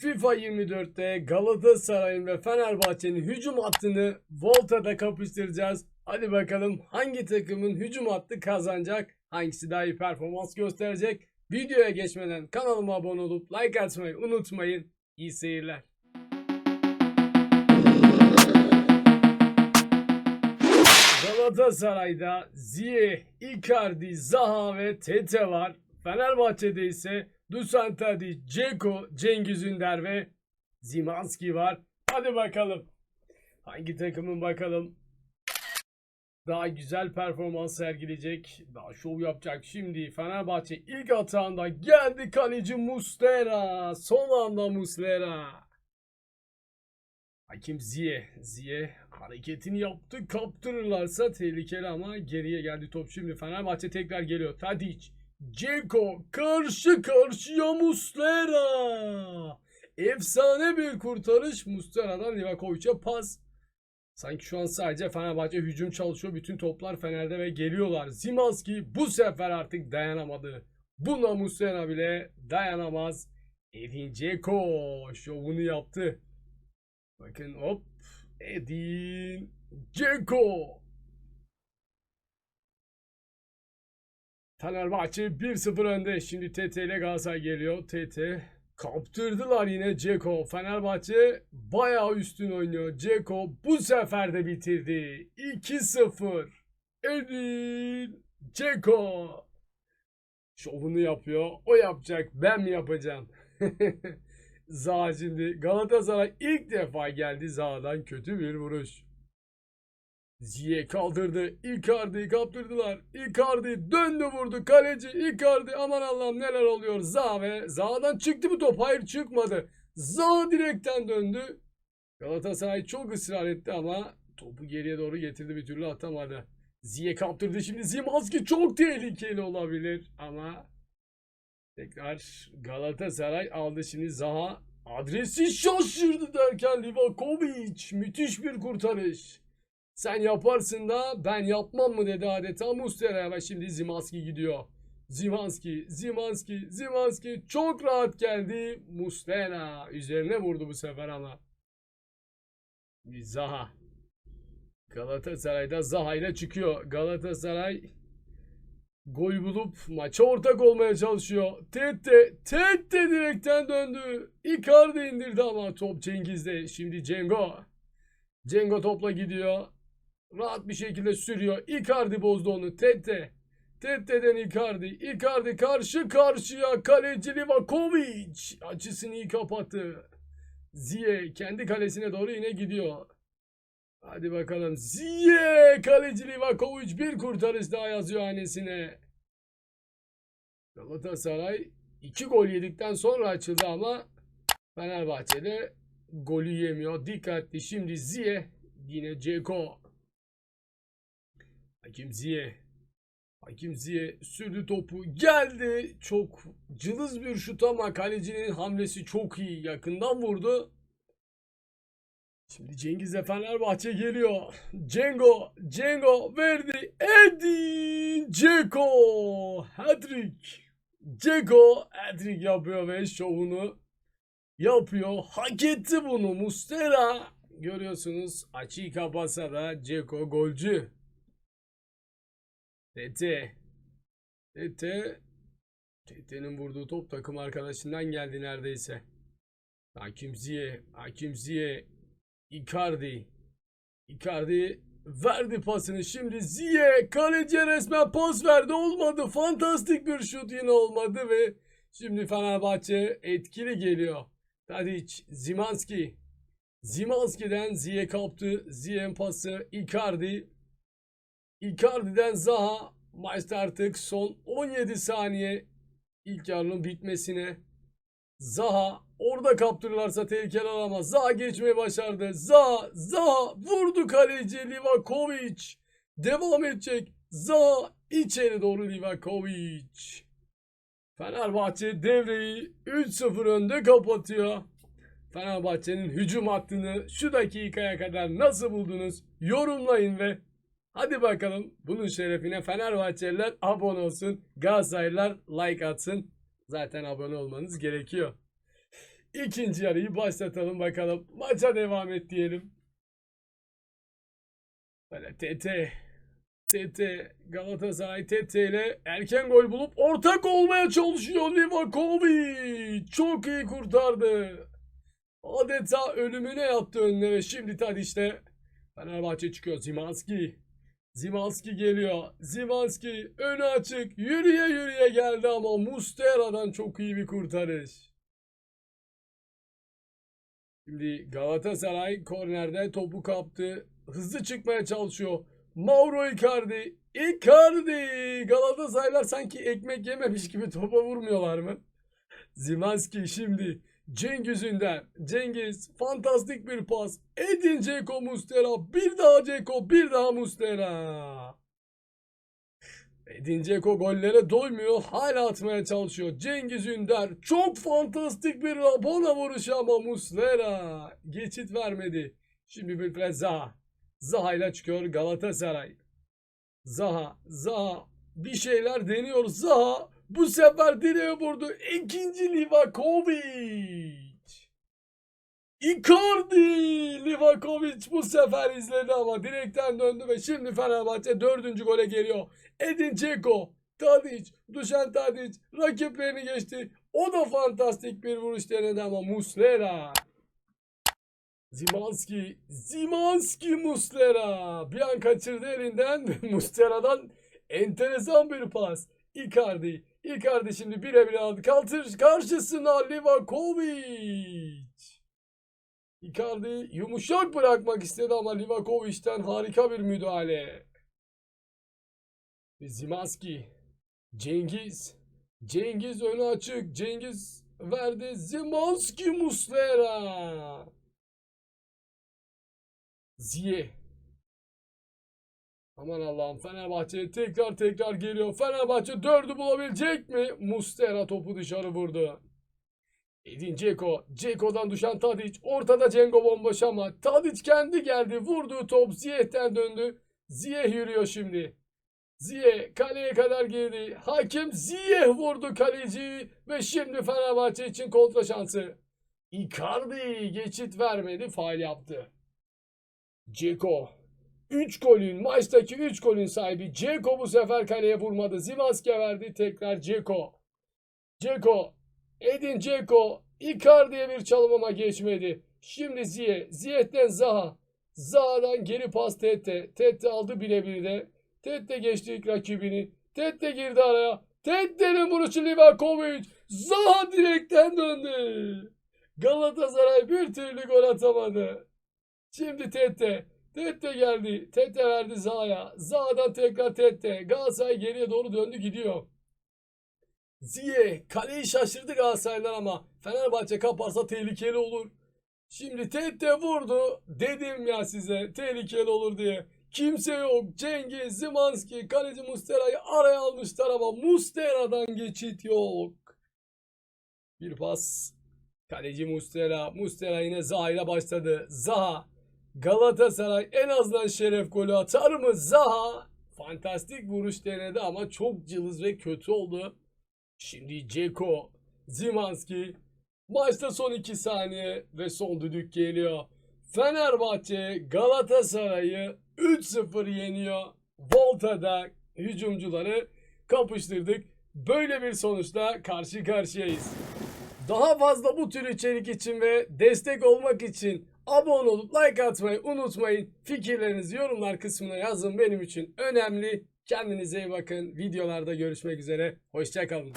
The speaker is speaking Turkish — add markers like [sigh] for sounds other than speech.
FIFA 24'te Galatasaray'ın ve Fenerbahçe'nin hücum hattını Volta'da kapıştıracağız. Hadi bakalım hangi takımın hücum hattı kazanacak? Hangisi daha iyi performans gösterecek? Videoya geçmeden kanalıma abone olup like atmayı unutmayın. İyi seyirler. Galatasaray'da Ziyeh, Icardi, Zaha ve Tete var. Fenerbahçe'de ise Dusan Tadic, Ceko, Cengiz Ünder ve Zimanski var. Hadi bakalım. Hangi takımın bakalım daha güzel performans sergileyecek, daha şov yapacak. Şimdi Fenerbahçe ilk atağında geldi kaleci Muslera. Son anda Muslera. Hakim Ziye. Ziye hareketini yaptı. Kaptırırlarsa tehlikeli ama geriye geldi top. Şimdi Fenerbahçe tekrar geliyor. Tadic. Ceko karşı karşıya Muslera. Efsane bir kurtarış Muslera'dan Livakovic'e pas. Sanki şu an sadece Fenerbahçe hücum çalışıyor. Bütün toplar Fener'de ve geliyorlar. Zimanski bu sefer artık dayanamadı. Buna Muslera bile dayanamaz. Edin Dzeko şovunu yaptı. Bakın hop. Edin Dzeko. Fenerbahçe 1-0 önde. Şimdi TT ile Galatasaray geliyor. TT kaptırdılar yine Ceko. Fenerbahçe bayağı üstün oynuyor. Ceko bu sefer de bitirdi. 2-0. Edin Ceko. Şovunu yapıyor. O yapacak. Ben mi yapacağım? [laughs] Zaha şimdi Galatasaray ilk defa geldi Zaha'dan kötü bir vuruş. Ziye kaldırdı. Icardi kaptırdılar. Icardi döndü vurdu. Kaleci Icardi aman Allah'ım neler oluyor. Zaha ve Zaha'dan çıktı bu top. Hayır çıkmadı. Zaha direkten döndü. Galatasaray çok ısrar etti ama topu geriye doğru getirdi bir türlü atamadı. Ziye kaptırdı şimdi. Zimanski çok tehlikeli olabilir ama tekrar Galatasaray aldı şimdi Zaha. Adresi şaşırdı derken Livakovic müthiş bir kurtarış. Sen yaparsın da ben yapmam mı dedi adeta Muslera'ya ve şimdi Zimanski gidiyor. Zimanski, Zimanski, Zimanski çok rahat geldi. Muslera üzerine vurdu bu sefer ama. Zaha. Galatasaray'da Zaha ile çıkıyor. Galatasaray gol bulup maça ortak olmaya çalışıyor. Tete, Tete direkten döndü. Icardi indirdi ama top Cengiz'de. Şimdi Cengo. Cengo topla gidiyor. Rahat bir şekilde sürüyor. Icardi bozdu onu. Tete. Tete'den Icardi. Icardi karşı karşıya. Kaleci Livakovic. Açısını iyi kapattı. Ziye kendi kalesine doğru yine gidiyor. Hadi bakalım. Ziye kaleci Livakovic bir kurtarış daha yazıyor hanesine. Galatasaray iki gol yedikten sonra açıldı ama Fenerbahçe'de golü yemiyor. Dikkatli şimdi Ziye yine Ceko. Hakim Ziye. Hakim Ziye sürdü topu. Geldi. Çok cılız bir şut ama kalecinin hamlesi çok iyi. Yakından vurdu. Şimdi Cengiz'e Fenerbahçe geliyor. Cengo. Cengo verdi. Edin Ceko. Hattrick. Ceko hattrick yapıyor ve şovunu yapıyor. Hak etti bunu. Mustera. Görüyorsunuz açıyı kapatsa da Ceko golcü. Tete. Tete. Tete'nin vurduğu top takım arkadaşından geldi neredeyse. Hakim Ziye. Hakim Ziye. Icardi. Icardi verdi pasını. Şimdi Ziye kaleciye resmen pas verdi. Olmadı. Fantastik bir şut yine olmadı ve şimdi Fenerbahçe etkili geliyor. Tadic, Zimanski. Zimanski'den Ziye kaptı. Ziye'nin pası Icardi. Icardi'den Zaha maçta artık son 17 saniye ilk yarının bitmesine. Zaha orada kaptırırlarsa tehlikeli alamaz. Zaha geçmeyi başardı. Zaha, Zaha vurdu kaleci Livakovic. Devam edecek. Zaha içeri doğru Livakovic. Fenerbahçe devreyi 3-0 önde kapatıyor. Fenerbahçe'nin hücum hattını şu dakikaya kadar nasıl buldunuz? Yorumlayın ve Hadi bakalım bunun şerefine Fenerbahçeliler abone olsun. Galatasaraylılar like atsın. Zaten abone olmanız gerekiyor. ikinci yarıyı başlatalım bakalım. Maça devam et diyelim. Böyle TT. TT Galatasaray TT ile erken gol bulup ortak olmaya çalışıyor Livakovic. Çok iyi kurtardı. Adeta ölümüne yattı önüne ve şimdi Tadiş'te Fenerbahçe çıkıyor. Zimanski. Zimanski geliyor. Zimanski önü açık. Yürüye yürüye geldi ama Mustera'dan çok iyi bir kurtarış. Şimdi Galatasaray kornerde topu kaptı. Hızlı çıkmaya çalışıyor. Mauro Icardi. Icardi. Galatasaraylar sanki ekmek yememiş gibi topa vurmuyorlar mı? Zimanski şimdi Cengiz Ünder. Cengiz fantastik bir pas. Edin Dzeko Mustera. Bir daha Dzeko bir daha Mustera. Edin Dzeko gollere doymuyor. Hala atmaya çalışıyor. Cengiz Ünder. Çok fantastik bir Rabona vuruşu ama Muslera. Geçit vermedi. Şimdi bir kez Zaha. Zaha ile çıkıyor Galatasaray. Zaha. Zaha. Bir şeyler deniyor. Zaha. Bu sefer direğe vurdu. İkinci Livakovic. Icardi. Livakovic bu sefer izledi ama direkten döndü ve şimdi Fenerbahçe dördüncü gole geliyor. Edin Dzeko, Tadic, Dušan Tadic rakiplerini geçti. O da fantastik bir vuruş denedi ama Muslera. Zimanski, Zimanski Muslera. Bir an kaçırdı elinden [laughs] Muslera'dan enteresan bir pas. Icardi, Icardi şimdi birebir aldı. Kaltır karşısına Livakovic. Icardi yumuşak bırakmak istedi ama Livakovic'ten harika bir müdahale. Zimanski. Cengiz. Cengiz önü açık. Cengiz verdi. Zimanski Muslera. Ziye. Aman Allah'ım Fenerbahçe tekrar tekrar geliyor. Fenerbahçe dördü bulabilecek mi? Mustera topu dışarı vurdu. Edin Dzeko. Dzeko'dan düşen Tadic. Ortada Cengo bomboş ama Tadic kendi geldi. Vurduğu top Ziyeh'ten döndü. Ziyeh yürüyor şimdi. Ziyeh kaleye kadar girdi. Hakem Ziyeh vurdu kaleci ve şimdi Fenerbahçe için kontra şansı. Icardi geçit vermedi, faal yaptı. Ceko. 3 golün, maçtaki 3 golün sahibi Ceko bu sefer kaleye vurmadı. Zimanski'ye verdi tekrar Ceko. Ceko. Edin Ceko. Icardi'ye bir çalım ama geçmedi. Şimdi Ziye. Ziyeh'ten Zaha. Zaha'dan geri pas Tete. Tete aldı birebir de. Tete geçti ilk rakibini. Tete girdi araya. Tete'nin vuruşu Livakovic. Zaha direkten döndü. Galatasaray bir türlü gol atamadı. Şimdi Tete. Tete geldi. Tete verdi Zaha'ya. Zaha'dan tekrar Tete. Galatasaray geriye doğru döndü gidiyor. Ziye. Kaleyi şaşırdı Galatasaraylar ama Fenerbahçe kaparsa tehlikeli olur. Şimdi Tete vurdu. Dedim ya size tehlikeli olur diye. Kimse yok. Cengiz, Zimanski, kaleci Mustera'yı araya almışlar ama Mustera'dan geçit yok. Bir pas. Kaleci Mustera. Mustera yine Zaha ile başladı. Zaha. Galatasaray en azından şeref golü atar mı? Zaha. Fantastik vuruş denedi ama çok cılız ve kötü oldu. Şimdi Ceko. Zimanski. Maçta son 2 saniye ve son düdük geliyor. Fenerbahçe Galatasaray'ı 3-0 yeniyor. Volta'da hücumcuları kapıştırdık. Böyle bir sonuçla karşı karşıyayız. Daha fazla bu tür içerik için ve destek olmak için abone olup like atmayı unutmayın. Fikirlerinizi yorumlar kısmına yazın benim için önemli. Kendinize iyi bakın. Videolarda görüşmek üzere. Hoşçakalın.